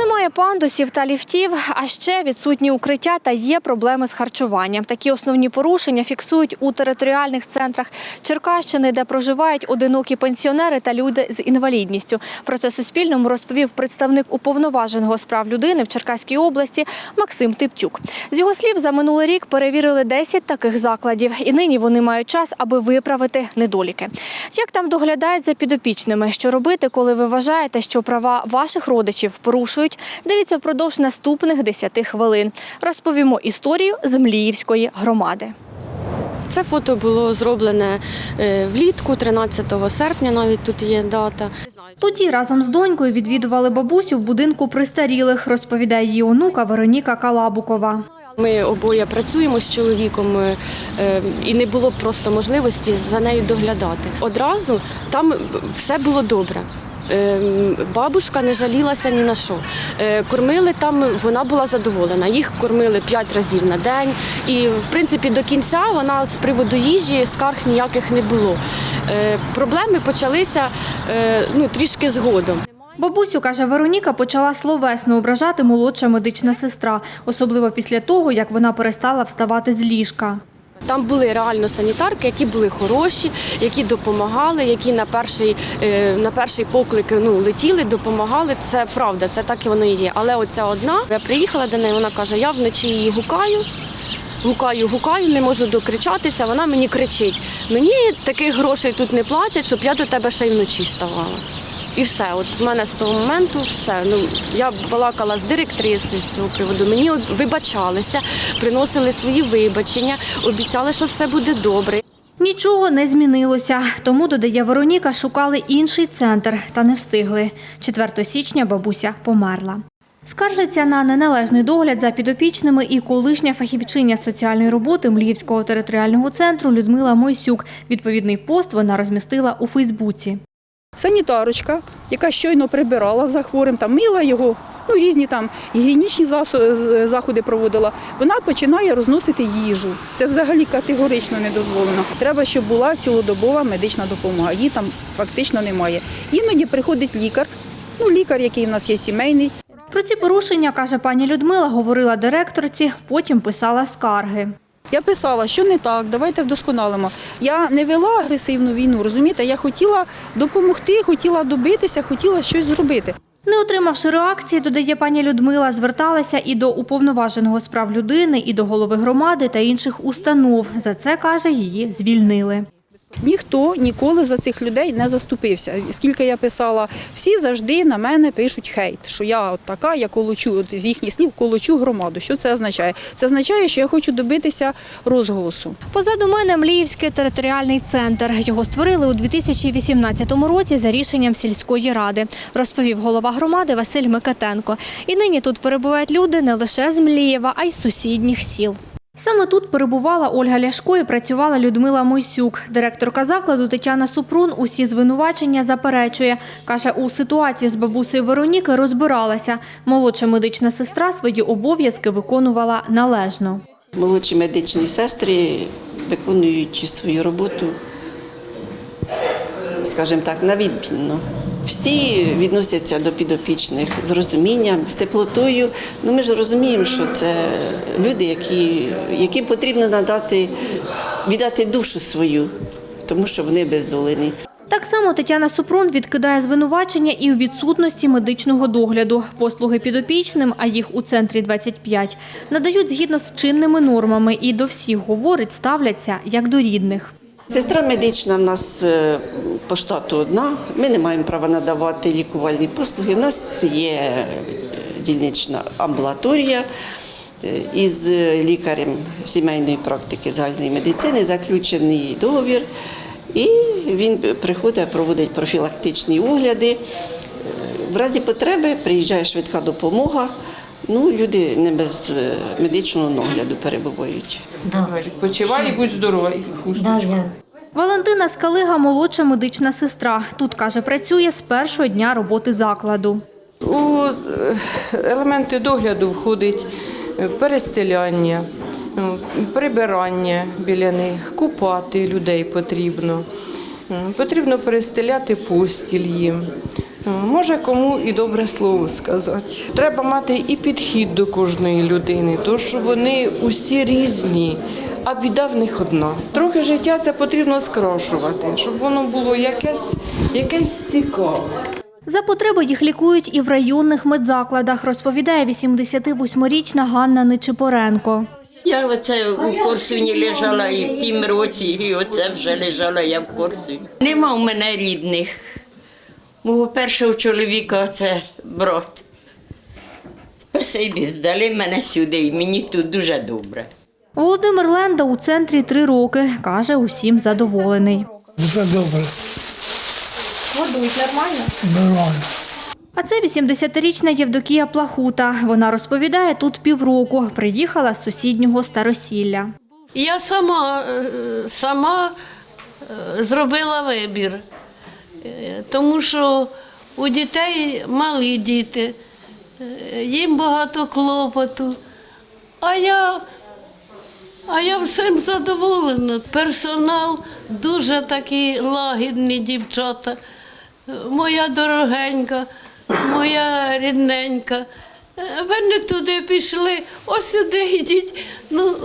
Немає пандусів та ліфтів, а ще відсутні укриття та є проблеми з харчуванням. Такі основні порушення фіксують у територіальних центрах Черкащини, де проживають одинокі пенсіонери та люди з інвалідністю. Про це Суспільному розповів представник уповноваженого з прав людини в Черкаській області Максим Типтюк. З його слів, за минулий рік перевірили 10 таких закладів, і нині вони мають час, аби виправити недоліки. Як там доглядають за підопічними? Що робити, коли ви вважаєте, що права ваших родичів порушують? Дивіться впродовж наступних 10 хвилин. Розповімо історію з Мліївської громади. Це фото було зроблене е, влітку, 13 серпня, навіть тут є дата. Тоді разом з донькою відвідували бабусю в будинку престарілих, розповідає її онука Вероніка Калабукова. Ми обоє працюємо з чоловіком, е, е, і не було просто можливості за нею доглядати. Одразу там все було добре. Е, Бабушка не жалілася ні на що. Е, Кормили там, вона була задоволена. Їх кормили п'ять разів на день. І, в принципі, до кінця вона з приводу їжі скарг ніяких не було. Е, Проблеми почалися е, ну, трішки згодом. Бабусю, каже Вероніка, почала словесно ображати молодша медична сестра, особливо після того, як вона перестала вставати з ліжка. Там були реально санітарки, які були хороші, які допомагали, які на перший, е, на перший поклик ну, летіли, допомагали. Це правда, це так і воно і є. Але оця одна, я приїхала до неї, вона каже, я вночі її гукаю. Гукаю, гукаю, не можу докричатися. Вона мені кричить: мені таких грошей тут не платять, щоб я до тебе ще й вночі ставала. І все, от в мене з того моменту все. Ну я балакала з директрисою з цього приводу. Мені вибачалися, приносили свої вибачення, обіцяли, що все буде добре. Нічого не змінилося, тому, додає Вероніка, шукали інший центр та не встигли. 4 січня бабуся померла. Скаржиться на неналежний догляд за підопічними і колишня фахівчиня соціальної роботи Мліївського територіального центру Людмила Мойсюк. Відповідний пост вона розмістила у Фейсбуці. Санітарочка, яка щойно прибирала за хворим, там мила його, ну різні там гігієнічні заходи проводила. Вона починає розносити їжу. Це взагалі категорично не дозволено. Треба, щоб була цілодобова медична допомога. Її там фактично немає. Іноді приходить лікар. Ну, лікар, який в нас є сімейний, Про ці порушення, каже пані Людмила, говорила директорці, потім писала скарги. Я писала, що не так, давайте вдосконалимо. Я не вела агресивну війну, розумієте? Я хотіла допомогти, хотіла добитися, хотіла щось зробити. Не отримавши реакції, додає пані Людмила, зверталася і до уповноваженого з прав людини, і до голови громади та інших установ. За це, каже, її звільнили. Ніхто ніколи за цих людей не заступився. Скільки я писала, всі завжди на мене пишуть хейт, що я от така, я колочу от з їхніх слів, колочу громаду. Що це означає? Це означає, що я хочу добитися розголосу. Позаду мене Мліївський територіальний центр. Його створили у 2018 році за рішенням сільської ради, розповів голова громади Василь Микитенко. І нині тут перебувають люди не лише з Млієва, а й з сусідніх сіл. Саме тут перебувала Ольга Ляшко і працювала Людмила Мойсюк. Директорка закладу Тетяна Супрун усі звинувачення заперечує. Каже, у ситуації з бабусею Вероніки розбиралася. Молодша медична сестра свої обов'язки виконувала належно. Молодші медичні сестри виконують свою роботу, скажімо так, на відмінно. Всі відносяться до підопічних з розумінням, з теплотою. Ну, ми ж розуміємо, що це люди, які, яким потрібно надати, віддати душу свою, тому що вони бездолені. Так само Тетяна Супрун відкидає звинувачення і у відсутності медичного догляду. Послуги підопічним, а їх у центрі 25, надають згідно з чинними нормами і до всіх, говорить, ставляться як до рідних. Сестра медична в нас е, по штату одна. Ми не маємо права надавати лікувальні послуги. У нас є е, дільнична амбулаторія е, із лікарем сімейної практики загальної медицини, заключений договір. І він приходить, проводить профілактичні огляди. В разі потреби приїжджає швидка допомога. Ну, люди не без е, медичного нагляду перебувають. Давай, Відпочивай і будь здорова, і хусточку. Валентина Скалига – молодша медична сестра. Тут, каже, працює з першого дня роботи закладу. У е, елементи догляду входить е, перестеляння, прибирання біля них, купати людей потрібно. Потрібно перестеляти постіль їм. Може кому і добре слово сказати. Треба мати і підхід до кожної людини, тому що вони усі різні, а біда в них одна. Трохи життя це потрібно скрашувати, щоб воно було якесь, якесь цікаве. За потреби їх лікують і в районних медзакладах, розповідає 88-річна Ганна Нечипоренко. Я оце у Корсуні лежала і в тім році, і оце вже лежала я в Корсуні. Нема в мене рідних. Мого першого чоловіка це брат. Спасибі, здали мене сюди, і мені тут дуже добре. Володимир Ленда у центрі три роки. Каже, усім задоволений. Все добре, Годують нормально? нормально. А це 80-річна Євдокія Плахута. Вона розповідає, тут півроку. Приїхала з сусіднього старосілля. Я сама, е, сама е, зробила вибір, тому що у дітей малі діти, е, їм багато клопоту. А я, а я всім задоволена. Персонал дуже такі лагідні дівчата. Е, Моя дорогенька, моя рідненька. Е, Ви не туди пішли, ось сюди йдіть. Ну, е,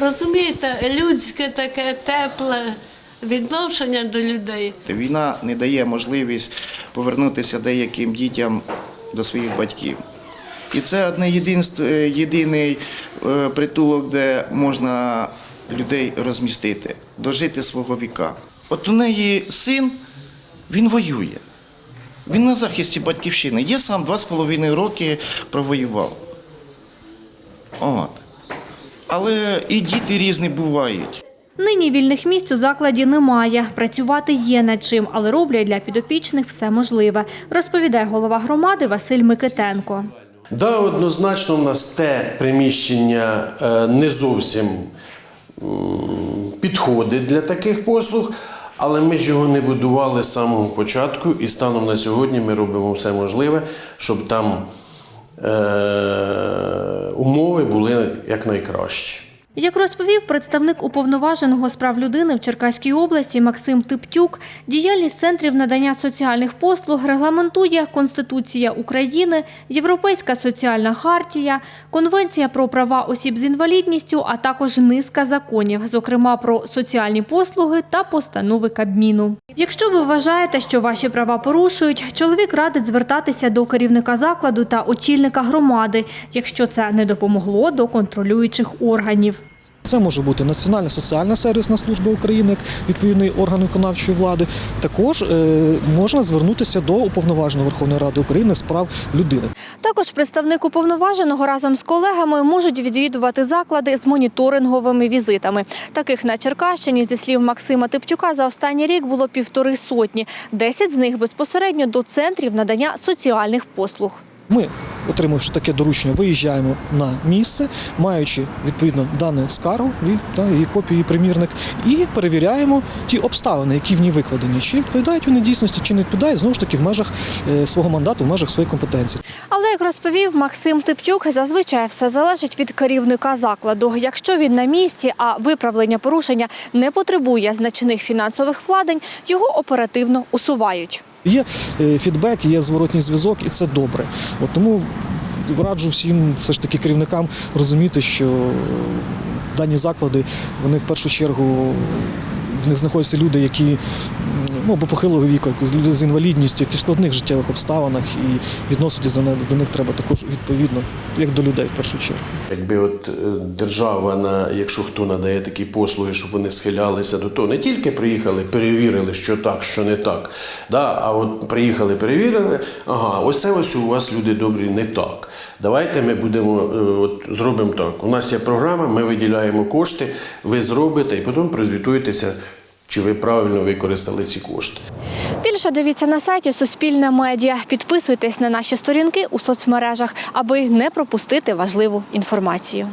розумієте, людське таке тепле відношення до людей. Війна не дає можливість повернутися деяким дітям до своїх батьків. І це одне е, єдиний е, притулок, де можна людей розмістити, дожити свого віка. От у неї син, він воює. Він на захисті батьківщини. Я сам два з половиною роки провоював. От. Але і діти різні бувають. Нині вільних місць у закладі немає. Працювати є над чим, але роблять для підопічних все можливе, розповідає голова громади Василь Микитенко. Да, однозначно, у нас те приміщення е, не зовсім підходить для таких послуг, але ми ж його не будували з самого початку, і станом на сьогодні ми робимо все можливе, щоб там е, умови були якнайкращі. Як розповів представник уповноваженого з прав людини в Черкаській області Максим Типтюк, діяльність центрів надання соціальних послуг регламентує Конституція України, Європейська соціальна хартія, Конвенція про права осіб з інвалідністю, а також низка законів, зокрема про соціальні послуги та постанови Кабміну. Якщо ви вважаєте, що ваші права порушують, чоловік радить звертатися до керівника закладу та очільника громади, якщо це не допомогло до контролюючих органів. Це може бути Національна соціальна сервісна служба України, як відповідний орган виконавчої влади. Також е, можна звернутися до уповноваженого Верховної Ради України з прав людини. Також представник уповноваженого разом з колегами можуть відвідувати заклади з моніторинговими візитами. Таких на Черкащині, зі слів Максима Типтюка, за останній рік було півтори сотні. Десять з них безпосередньо до центрів надання соціальних послуг. Ми, отримавши таке доручення, виїжджаємо на місце, маючи відповідно дане скаргу, її копію, і примірник, і перевіряємо ті обставини, які в ній викладені, чи відповідають вони дійсності, чи не відповідають знову ж таки в межах е, свого мандату, в межах своєї компетенції. Але як розповів Максим Типтюк, зазвичай все залежить від керівника закладу. Якщо він на місці, а виправлення порушення не потребує значних фінансових вкладень, його оперативно усувають. Є е, фідбек, є зворотній зв'язок, і це добре. От тому раджу всім все ж таки керівникам розуміти, що дані заклади вони в першу чергу в них знаходяться люди, які ну, або похилого віку, люди з інвалідністю, які в складних життєвих обставинах, і відноситись до них, треба також відповідно, як до людей в першу чергу. Якби от е, держава, на, якщо хто надає такі послуги, щоб вони схилялися до того, не тільки приїхали, перевірили, що так, що не так. Да, а от приїхали, перевірили, ага, ось це ось у вас люди добрі не так. Давайте ми будемо е, от, зробимо так. У нас є програма, ми виділяємо кошти, ви зробите і потім прозвітуєтеся, чи ви правильно використали ці кошти. Більше дивіться на сайті Суспільне медіа. Підписуйтесь на наші сторінки у соцмережах, аби не пропустити важливу інформацію.